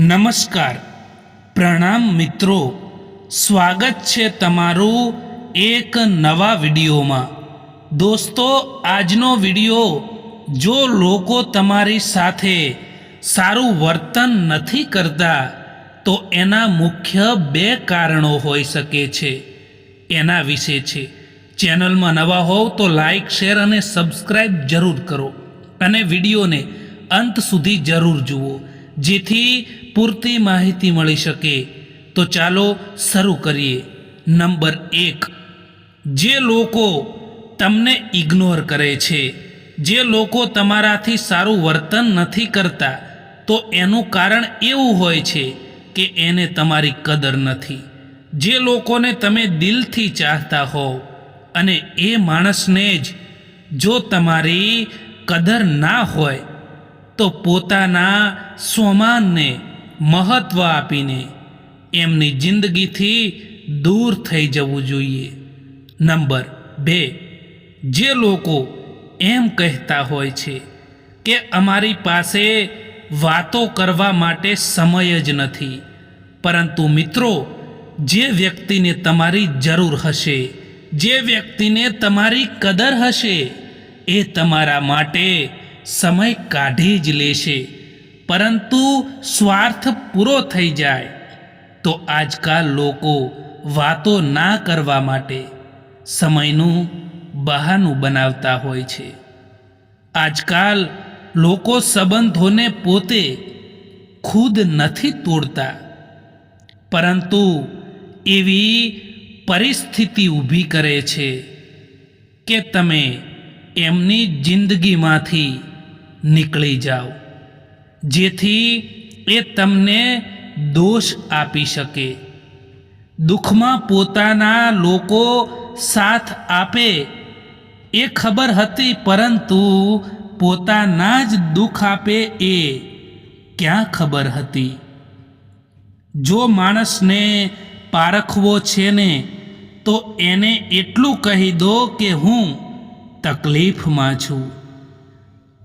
નમસ્કાર. પ્રણામ મિત્રો. સ્વાગત છે તમારું એક નવા વિડીયોમાં. દોસ્તો, આજનો વીડિયો જો લોકો તમારી સાથે સારું વર્તન નથી કરતા, તો એના મુખ્ય બે કારણો હોઈ શકે છે. એના વિશે છે. ચેનલમાં નવા હોવ તો લાઈક, શેર અને સબસ્ક્રાઈબ જરૂર કરો. અને વિડીયોને અંત સુધી જરૂર જુઓ. જેથી પૂરતી માહિતી મળી શકે, તો ચાલો શરૂ કરીએ. નંબર એક. જે લોકો તમને ઇગ્નોર કરે છે, જે લોકો તમારાથી સારું વર્તન નથી કરતા, તો એનું કારણ એવું હોય છે કે એને તમારી કદર નથી. જે લોકોને તમે દિલથી ચાહતા હોવ અને એ માણસને જ જો તમારી કદર ના હોય, તો પોતાના સ્વમાનને મહત્ત્વ આપીને એમની જિંદગીથી દૂર થઈ જવું જોઈએ. નંબર બે, જે લોકો એમ કહેતા હોય છે કે અમારી પાસે વાતો કરવા માટે સમય જ નથી, પરંતુ મિત્રો, જે વ્યક્તિને તમારી જરૂર હશે, જે વ્યક્તિને તમારી કદર હશે, એ તમારા માટે સમય કાઢી જ લેશે. પરંતુ સ્વાર્થ પૂરો થઈ જાય, તો આજકાલ લોકો વાતો ના કરવા માટે સમયનું બહાનું બનાવતા હોય છે. આજકાલ લોકો સંબંધોને પોતે ખુદ નથી તોડતા, પરંતુ એવી પરિસ્થિતિ ઊભી કરે છે કે તમે એમની જિંદગીમાંથી નીકળી જાઓ. જેથી એ તમને દોષ આપી શકે. દુઃખમાં પોતાના લોકો સાથ આપે એ ખબર હતી, પરંતુ પોતાના જ દુઃખ આપે એ ક્યાં ખબર હતી? જો માણસને પારખવો છે ને, તો એને એટલું કહી દો કે હું તકલીફમાં છું.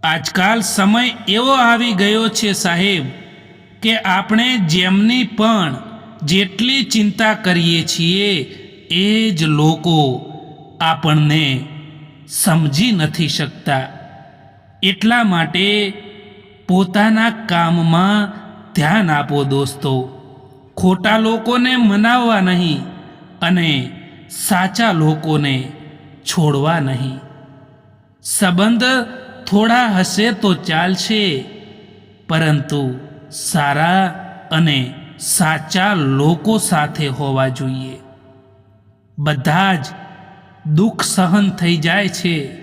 આજકાલ સમય એવો આવી ગયો છે સાહેબ કે આપણે જેમની પણ જેટલી ચિંતા કરીએ છીએ એ જ લોકો આપણને સમજી નથી શકતા. એટલા માટે પોતાના કામમાં ધ્યાન આપો દોસ્તો. ખોટા લોકોને મનાવવા નહીં અને સાચા લોકોને છોડવા નહીં. સંબંધ થોડા હશે તો ચાલશે. પરંતુ સારા અને સાચા લોકો સાથે હોવા જોઈએ. બધા જ દુઃખ સહન થઈ જાય છે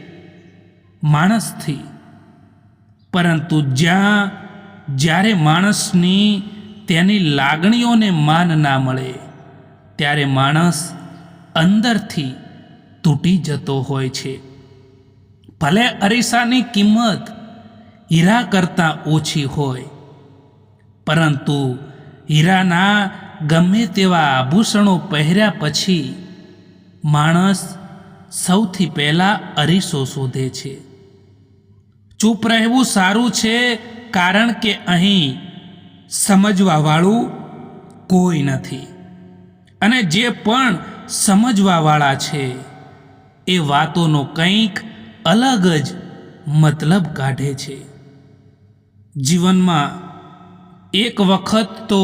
માણસથી. પરંતુ જ્યાં, જ્યારે માણસની તેની લાગણીઓને માન ના મળે, ત્યારે માણસ અંદરથી તૂટી જતો હોય છે. ભલે અરીસાની કિંમત હીરા કરતાં ઓછી હોય, પરંતુ હીરાના ગમે તેવા આભૂષણો પહેર્યા પછી માણસ સૌથી પહેલાં અરીસો શોધે છે. ચૂપ રહેવું સારું છે કારણ કે અહીં સમજવાવાળું કોઈ નથી. અને જે પણ સમજવાવાળા છે એ વાતોનો કંઈક અલગ જ મતલબ કાઢે છે. જીવનમાં એક વખત તો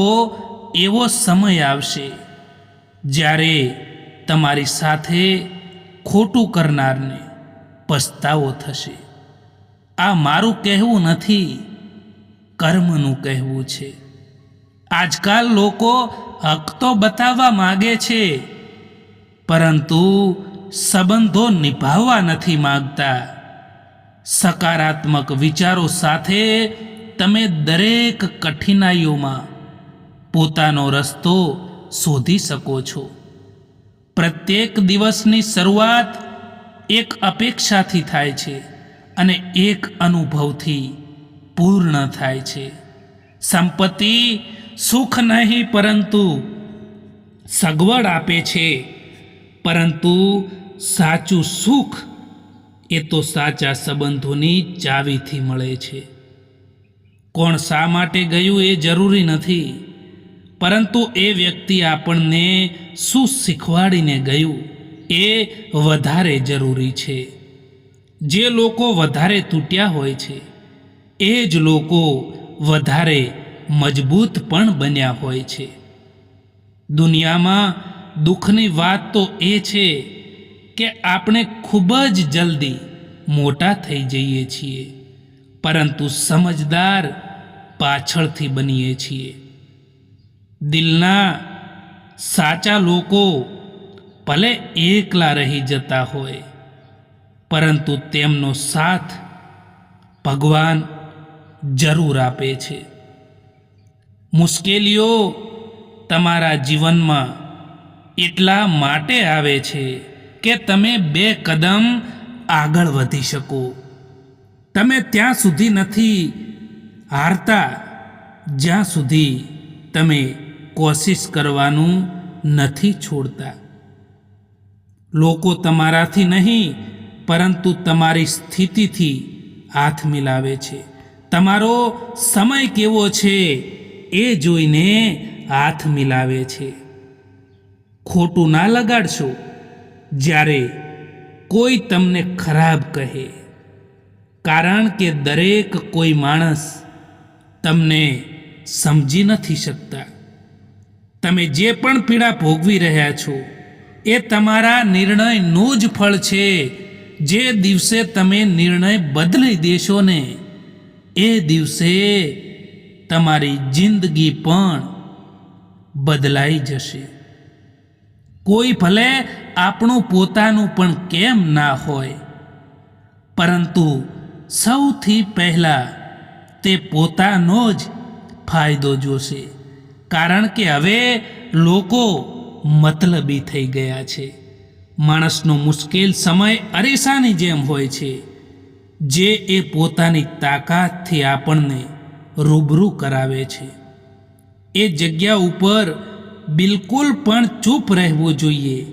એવો સમય આવશે જ્યારે તમારી સાથે ખોટું કરનારને પસ્તાવો થશે. આ મારું કહેવું નથી, કર્મનું કહેવું છે. આજકાલ લોકો હક તો બતાવવા માગે છે, પરંતુ સંબંધો નિભાવવા નથી માગતા. સકારાત્મક વિચારો સાથે તમે દરેક કઠિનાઈઓમાં પોતાનો રસ્તો શોધી શકો છો. પ્રત્યેક દિવસની શરૂઆત એક અપેક્ષાથી થાય છે અને એક અનુભવથી પૂર્ણ થાય છે. સંપત્તિ સુખ નહીં, પરંતુ સગવડ આપે છે. પરંતુ સાચું સુખ એ તો સાચા સંબંધોની ચાવીથી મળે છે. કોણ શા માટે ગયું એ જરૂરી નથી, પરંતુ એ વ્યક્તિ આપણને શું શીખવાડીને ગયું એ વધારે જરૂરી છે. જે લોકો વધારે તૂટ્યા હોય છે, એ જ લોકો વધારે મજબૂત પણ બન્યા હોય છે. દુનિયામાં દુઃખની વાત તો એ છે કે આપણે ખૂબ જ જલ્દી મોટા થઈ જઈએ છીએ, પરંતુ સમજદાર પાછળથી બનીએ છીએ. દિલના સાચા લોકો ભલે એકલા રહી જતા હોય, પરંતુ તેમનો સાથ ભગવાન જરૂર આપે છે. મુશ્કેલીઓ તમારા જીવનમાં એટલા માટે આવે છે કે તમે બે કદમ આગળ વધી શકો. તમે ત્યાં સુધી નથી હારતા, જ્યાં સુધી તમે કોશિશ કરવાનું નથી છોડતા. લોકો તમારાથી નહીં, પરંતુ તમારી સ્થિતિથી હાથ મિલાવે છે. તમારો સમય કેવો છે એ જોઈને હાથ મિલાવે છે. ખોટું ના લગાડશો, જ્યારે કોઈ તમને ખરાબ કહે. કારણ કે દરેક કોઈ માણસ તમને સમજી નથી શકતા. તમે જે પણ પીડા ભોગવી રહ્યા છો, એ તમારા નિર્ણયનું જ ફળ છે. જે દિવસે તમે નિર્ણય બદલી દેશો ને, એ દિવસે તમારી જિંદગી પણ બદલાઈ જશે. કોઈ ભલે આપણું પોતાનું પણ કેમ ના હોય. પરંતુ સૌથી પહેલાં તે પોતાનો જ ફાયદો જોશે. કારણ કે હવે લોકો મતલબી થઈ ગયા છે. માણસનો મુશ્કેલ સમય અરીસાની જેમ હોય છે. જે એ પોતાની તાકાતથી આપણને રૂબરૂ કરાવે છે. એ જગ્યા ઉપર બિલકુલ પણ ચૂપ રહેવું જોઈએ.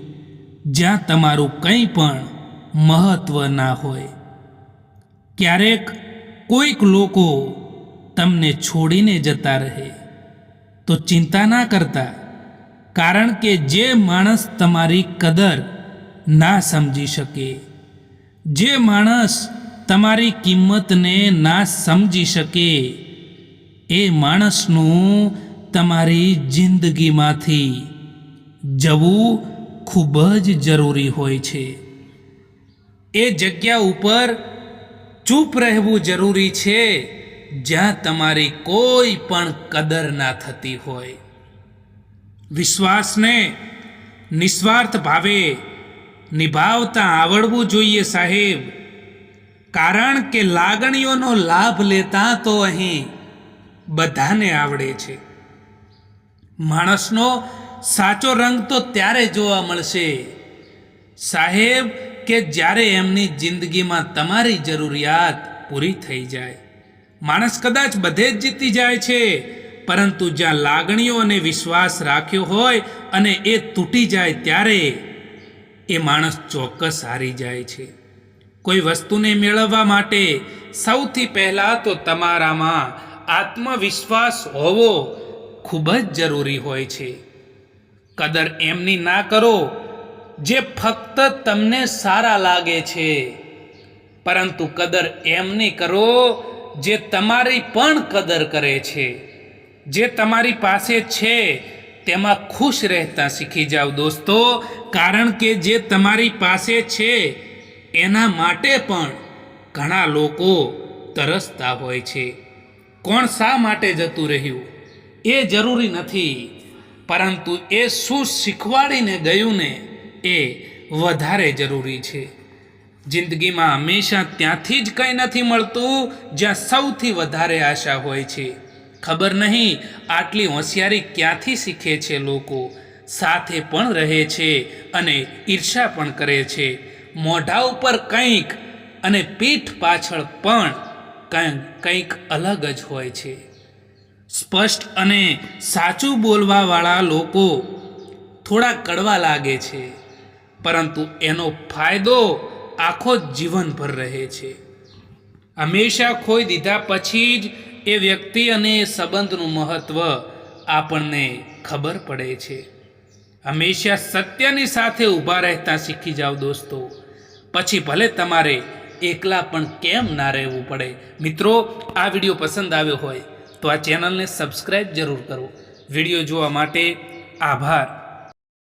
જ્યાં તમારું કંઈ પણ મહત્ત્વ ના હોય. ક્યારેક કોઈક લોકો તમને છોડીને જતા રહે. તો ચિંતા ના કરતા, કારણ કે જે માણસ તમારી કદર ના સમજી શકે. જે માણસ તમારી કિંમતને ના સમજી શકે, એ માણસનું તમારી જિંદગીમાંથી જવું ખૂબ જ જરૂરી હોય છે. એ જગ્યા ઉપર ચૂપ રહેવું જરૂરી છે, જ્યાં તમારી કોઈ પણ કદર ના થતી હોય. વિશ્વાસને નિસ્વાર્થ ભાવે નિભાવતા આવડવું જોઈએ સાહેબ. કારણ કે લાગણીઓનો લાભ લેતા તો અહીં બધાને આવડે છે. માણસનો સાચો રંગ તો ત્યારે જોવા મળશે. સાહેબ, કે જ્યારે એમની જિંદગીમાં તમારી જરૂરિયાત પૂરી થઈ જાય. માણસ કદાચ બધે જ જીતી જાય છે, પરંતુ જ્યાં લાગણીઓ અને વિશ્વાસ રાખ્યો હોય અને એ તૂટી જાય ત્યારે એ માણસ ચોક્કસ હારી જાય છે. કોઈ વસ્તુને મેળવવા માટે સૌથી પહેલાં તો તમારામાં આત્મવિશ્વાસ હોવો ખૂબ જ જરૂરી હોય છે. કદર એમની ના કરો, જે ફક્ત તમને સારા લાગે છે. પરંતુ કદર એમની કરો, જે તમારી પણ કદર કરે છે. જે તમારી પાસે છે, તેમાં ખુશ રહેતા શીખી જાઓ દોસ્તો, કારણ કે જે તમારી પાસે છે, એના માટે પણ ઘણા લોકો તરસતા હોય છે. કોણ શા માટે જતું રહ્યું? એ જરૂરી નથી. પરંતુ એ શું શીખવાડીને ગયું ને એ વધારે જરૂરી છે. જિંદગીમાં હંમેશા ત્યાંથી જ કંઈ નથી મળતું જ્યાં સૌથી વધારે આશા હોય છે. ખબર નહીં આટલી હોશિયારી ક્યાંથી શીખે છે લોકો? સાથે પણ રહે છે અને ઈર્ષા પણ કરે છે. મોઢા ઉપર કંઈક અને પીઠ પાછળ પણ કંઈક અલગ જ હોય છે. સ્પષ્ટ અને સાચું બોલવાવાળા લોકો થોડા કડવા લાગે છે, પરંતુ એનો ફાયદો આખો જીવનભર રહે છે. હંમેશા ખોઈ દીધા પછી જ એ વ્યક્તિ અને સંબંધનું મહત્ત્વ આપણને ખબર પડે છે. હંમેશા સત્યની સાથે ઊભા રહેતા શીખી જાઓ દોસ્તો. પછી ભલે તમારે એકલા પણ કેમ ના રહેવું પડે. મિત્રો, આ વીડિયો પસંદ આવ્યો હોય તો આ ચેનલને સબસ્ક્રાઈબ જરૂર કરો. વીડિયો જોવા માટે આભાર.